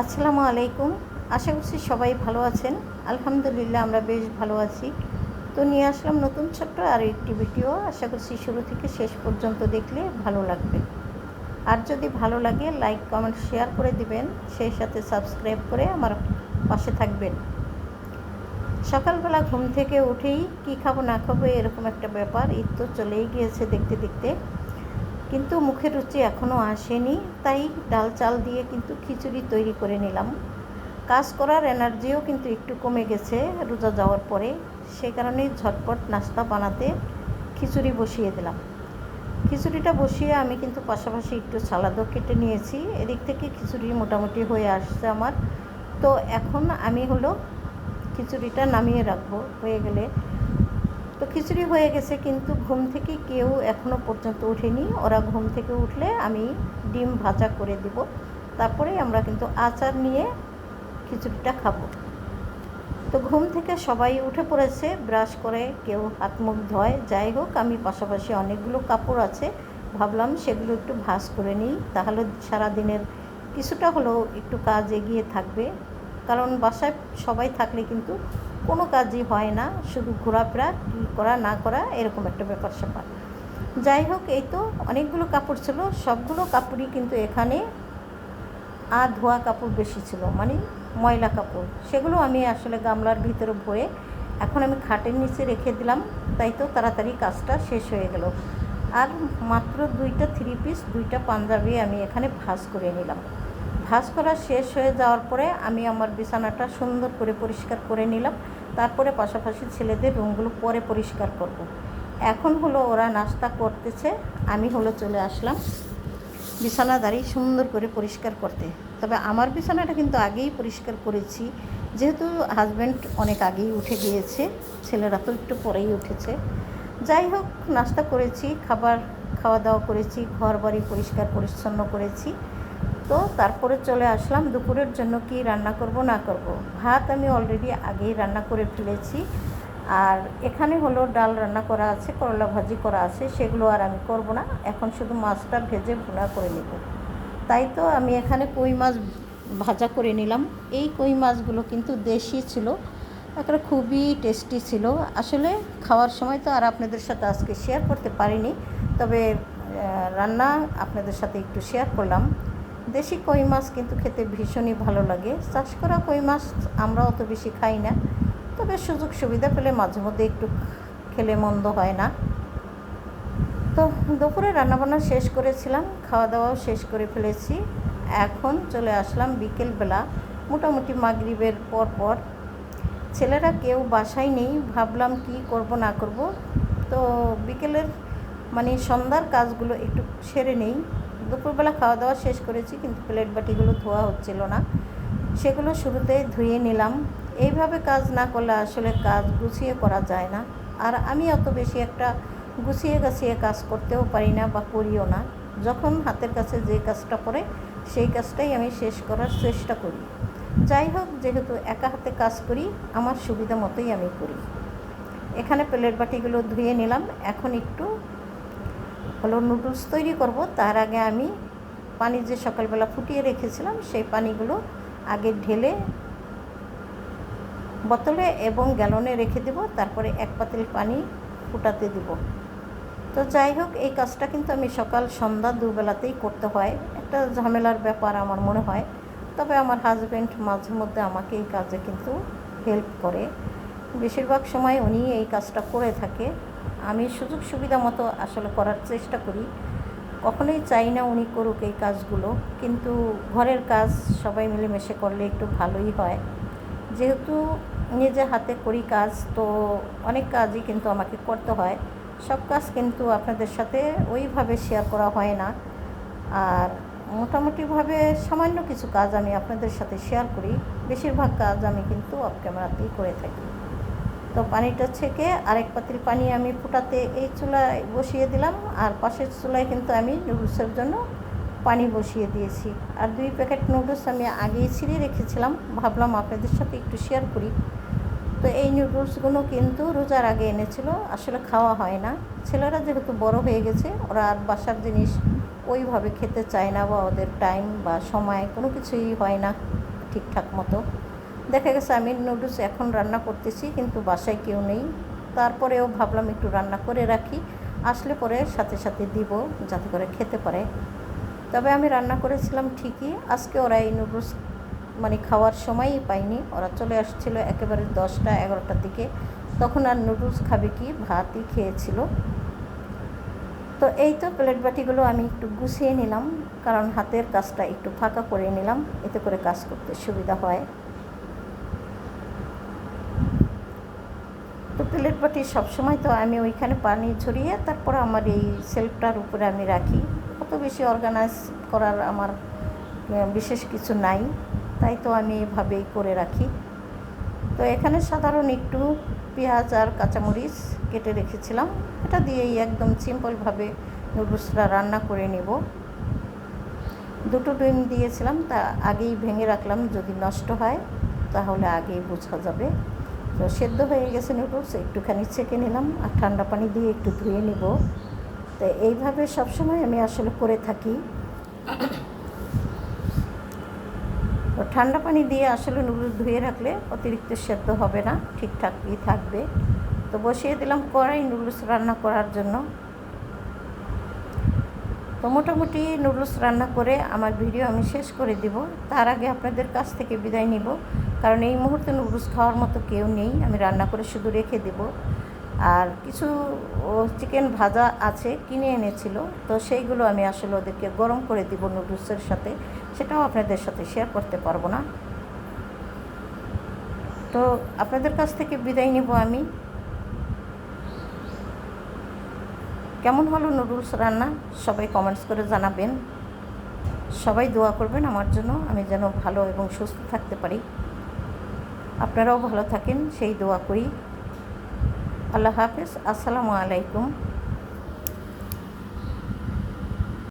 আসসালামু আলাইকুম। আশা করছি সবাই ভালো আছেন। আলহামদুলিল্লাহ আমরা বেশ ভালো আছি। তো নিয়ে আসলাম নতুন ছোট্ট আর একটি ভিডিও। আশা করছি শুরু থেকে শেষ পর্যন্ত দেখলে ভালো লাগবে। আর যদি ভালো লাগে, লাইক, কমেন্ট, শেয়ার করে দিবেন। সেই সাথে সাবস্ক্রাইব করে আমার পাশে থাকবেন। সকালবেলা ঘুম থেকে উঠেই কি খাব না খাব এরকম একটা ব্যাপার। ঈদ তো চলেই গিয়েছে দেখতে দেখতে। কিন্তু মুখের রুচি এখনও আসেনি, তাই ডাল চাল দিয়ে কিন্তু খিচুড়ি তৈরি করে নিলাম। কাজ করার এনার্জিও কিন্তু একটু কমে গেছে রোজা যাওয়ার পরে, সে কারণেই ঝটপট নাস্তা বানাতে খিচুড়ি বসিয়ে দিলাম। খিচুড়িটা বসিয়ে আমি কিন্তু পাশাপাশি একটু সালাদও কেটে নিয়েছি, এদিক থেকে খিচুড়ি মোটামুটি হয়ে আসছে আমার। তো এখন আমি হলো খিচুড়িটা নামিয়ে রাখব, হয়ে গেলে তো খিচুড়ি হয়ে গেছে, কিন্তু ঘুম থেকে কেউ এখনও পর্যন্ত ওঠেনি। ওরা ঘুম থেকে উঠলে আমি ডিম ভাজা করে দিব। তারপরে আমরা কিন্তু আচার নিয়ে খিচুড়িটা খাব। তো ঘুম থেকে সবাই উঠে পড়েছে, ব্রাশ করে কেউ হাত মুখ ধয়। যাই হোক, আমি পাশাপাশি অনেকগুলো কাপড় আছে। ভাবলাম সেগুলো একটু ভাস করে নিই। তাহলে সারাদিনের কিছুটা হলেও একটু কাজ এগিয়ে থাকবে। কারণ বাসায় সবাই থাকলে কিন্তু কোনো কাজই হয় না, শুধু ঘোরাফেরা কী করা না করা এরকম একটা ব্যাপার স্যাপার। যাই হোক, এই তো অনেকগুলো কাপড় ছিল, সবগুলো কাপড়ই কিন্তু এখানে আর ধোয়া কাপড় বেশি ছিল মানে ময়লা কাপড়। সেগুলো আমি আসলে গামলার ভিতরে ভরে এখন আমি খাটের নিচে রেখে দিলাম, তাই তো তাড়াতাড়ি কাজটা শেষ হয়ে গেল। আর মাত্র দুইটা থ্রি পিস দুইটা পাঞ্জাবি আমি এখানে ভাজ করে নিলাম। ভাজ করা শেষ হয়ে যাওয়ার পরে আমি আমার বিছানাটা সুন্দর করে পরিষ্কার করে নিলাম। তারপরে পাশাপাশি ছেলেদের রুমগুলো পরে পরিষ্কার করব। এখন হলো ওরা নাস্তা করতেছে, আমি হলো চলে আসলাম বিছানা দাঁড়িয়ে সুন্দর করে পরিষ্কার করতে। তবে আমার বিছানাটা কিন্তু আগেই পরিষ্কার করেছি, যেহেতু হাজব্যান্ড অনেক আগেই উঠে গিয়েছে, ছেলেরা তো একটু পরেই উঠেছে। যাই হোক, নাস্তা করেছি, খাবার খাওয়া দাওয়া করেছি ঘর বাড়ি পরিষ্কার পরিচ্ছন্ন করেছি। তো তারপরে চলে আসলাম দুপুরের জন্য কি রান্না করব না করব। ভাত আমি অলরেডি আগেই রান্না করে ফেলেছি। আর এখানে হলো ডাল রান্না করা আছে, করলা ভাজি করা আছে, সেগুলো আর আমি করব না। এখন শুধু মাছটা ভেজে ভুনা করে নেব। তাই তো আমি এখানে কই মাছ ভাজা করে নিলাম। এই কই মাছগুলো কিন্তু দেশি ছিল একটা খুবই টেস্টি ছিল। আসলে খাওয়ার সময় তো আর আপনাদের সাথে আজকে শেয়ার করতে পারিনি, তবে রান্না আপনাদের সাথে একটু শেয়ার করলাম। দেশি কই মাছ কিন্তু খেতে ভীষণই ভালো লাগে। চাষ করা কই মাছ আমরা অত বেশি খাই না। তবে সুযোগ সুবিধা পেলে মাঝে মধ্যে একটু খেলে মন্দ হয় না। তো দুপুরে রান্নাবান্না শেষ করেছিলাম খাওয়া দাওয়াও শেষ করে ফেলেছি। এখন চলে আসলাম বিকেলবেলা, মোটামুটি মাগরিবের পর পর ছেলেরা কেউ বাসায় নেই, ভাবলাম কি করব না করব। তো বিকেলের মানে সন্ধ্যার কাজগুলো একটু সেরে নেই। দুপুরবেলা খাওয়া দাওয়া শেষ করেছি, কিন্তু প্লেট বাটিগুলো ধোয়া হচ্ছিল না। সেগুলো শুরুতে ধুয়ে নিলাম। এইভাবে কাজ না করলে আসলে কাজ গুছিয়ে করা যায় না। আর আমি অত বেশি একটা গুছিয়ে গাছিয়ে কাজ করতেও পারি না বা করিও না। যখন হাতের কাছে যে কাজটা পড়ে, সেই কাজটাই আমি শেষ করার চেষ্টা করি। যাই হোক, যেহেতু একা হাতে কাজ করি, আমার সুবিধা মতোই আমি করি। এখানে প্লেট বাটিগুলো ধুয়ে নিলাম। এখন একটু হলো নুডলস তৈরি করব। তার আগে আমি পানি যে সকালবেলা ফুটিয়ে রেখেছিলাম, সেই পানিগুলো আগে ঢেলে বোতলে এবং গ্যালনে রেখে দেব। তারপরে এক পাতিল পানি ফুটাতে দেব। তো যাই হোক, এই কাজটা কিন্তু আমি সকাল, সন্ধ্যা দুবেলাতেই করতে হয়। একটা ঝামেলার ব্যাপার আমার মনে হয়। তবে আমার হাজব্যান্ড মাঝে মধ্যে আমাকে এই কাজে কিন্তু হেল্প করে। বেশিরভাগ সময় উনি এই কাজটা করে থাকে। আমি সুযোগ সুবিধা মতো আসলে করার চেষ্টা করি। কখনোই চাই না উনি করুক এই কাজগুলো, কিন্তু ঘরের কাজ সবাই মিলেমিশে করলে একটু ভালোই হয়। যেহেতু নিজে হাতে করি কাজ, তো অনেক কাজই কিন্তু আমাকে করতে হয়। সব কাজ কিন্তু আপনাদের সাথে ওইভাবে শেয়ার করা হয় না। আর মোটামুটিভাবে সামান্য কিছু কাজ আমি আপনাদের সাথে শেয়ার করি। বেশিরভাগ কাজ আমি কিন্তু অফ ক্যামেরাতেই করে থাকি। তো পানিটা ছেঁকে আরেক পাতিল পানি আমি ফুটাতে এই চুলায় বসিয়ে দিলাম। আর পাশের চুলায় কিন্তু আমি নুডলসের জন্য পানি বসিয়ে দিয়েছি। আর দুই প্যাকেট নুডলস আমি আগেই ছিঁড়ে রেখেছিলাম। ভাবলাম আপনাদের সাথে একটু শেয়ার করি। তো এই নুডলসগুলো কিন্তু রোজার আগে এনেছিল। আসলে খাওয়া হয় না। ছেলেরা যেহেতু বড় হয়ে গেছে, ওরা আর বাসার জিনিস ওইভাবে খেতে চায় না বা ওদের টাইম বা সময় কোনো কিছুই হয় না ঠিকঠাক মতো। দেখা গেছে আমি নুডলস এখন রান্না করতেছি, কিন্তু বাসায় কেউ নেই। তারপরেও ভাবলাম একটু রান্না করে রাখি। আসলে পরে সাথে সাথে দিব, যাতে করে খেতে পারে। তবে আমি রান্না করেছিলাম ঠিকই। আজকে ওরা এই নুডলস মানে খাওয়ার সময়ই পাইনি। ওরা চলে আসছিল একেবারে দশটা, এগারোটার দিকে। তখন আর নুডলস খাবে কি? ভাতই খেয়েছিল। তো এই তো প্লেট বাটিগুলো আমি একটু গুছিয়ে নিলাম, কারণ হাতের কাজটা একটু ফাঁকা করে নিলাম। এতে করে কাজ করতে সুবিধা হয়। প্লেট বাটি সবসময় তো আমি ওইখানে পানি ঝরিয়ে তারপর আমার এই সেলফটার উপরে আমি রাখি। অত বেশি অর্গানাইজ করার আমার বিশেষ কিছু নাই। তাই তো আমি এভাবেই করে রাখি। তো এখানে সাধারণ একটু পেঁয়াজ আর কাঁচামরিচ কেটে রেখেছিলাম। এটা দিয়েই একদম সিম্পলভাবে নুডলসটা রান্না করে নেব। দুটো ডিম দিয়েছিলাম, তা আগেই ভেঙে রাখলাম। যদি নষ্ট হয়, তাহলে আগেই বোঝা যাবে। তো সেদ্ধ হয়ে গেছে নুডলস একটুখানি ছেঁকে নিলাম আর ঠান্ডা পানি দিয়ে একটু ধুয়ে নিব। তো এইভাবে সবসময় আমি আসলে করে থাকি। তো ঠান্ডা পানি দিয়ে আসলে নুডলস ধুয়ে রাখলে অতিরিক্ত সেদ্ধ হবে না, ঠিকঠাকই থাকবে। তো বসিয়ে দিলাম কড়াই নুডলস রান্না করার জন্য। তো মোটামুটি নুডলস রান্না করে আমার ভিডিও আমি শেষ করে দিব। তার আগে আপনাদের কাছ থেকে বিদায় নিব। কারণ এই মুহূর্তে নুডলস খাওয়ার মতো কেউ নেই। আমি রান্না করে শুধু রেখে দেব। আর কিছু চিকেন ভাজা আছে, কিনে এনেছিল। তো সেইগুলো আমি আসলে ওদেরকে গরম করে দিব নুডলসের সাথে। সেটাও আপনাদের সাথে শেয়ার করতে পারব না। তো আপনাদের কাছ থেকে বিদায় নিব আমি। কেমন হলো নুডলস রান্না? সবাই কমেন্টস করে জানাবেন। সবাই দোয়া করবেন আমার জন্য। আমি যেন ভালো এবং সুস্থ থাকতে পারি। আপনারাও ভালো থাকেন সেই দোয়া করি। আল্লাহ হাফেজ আসসালামু আলাইকুম।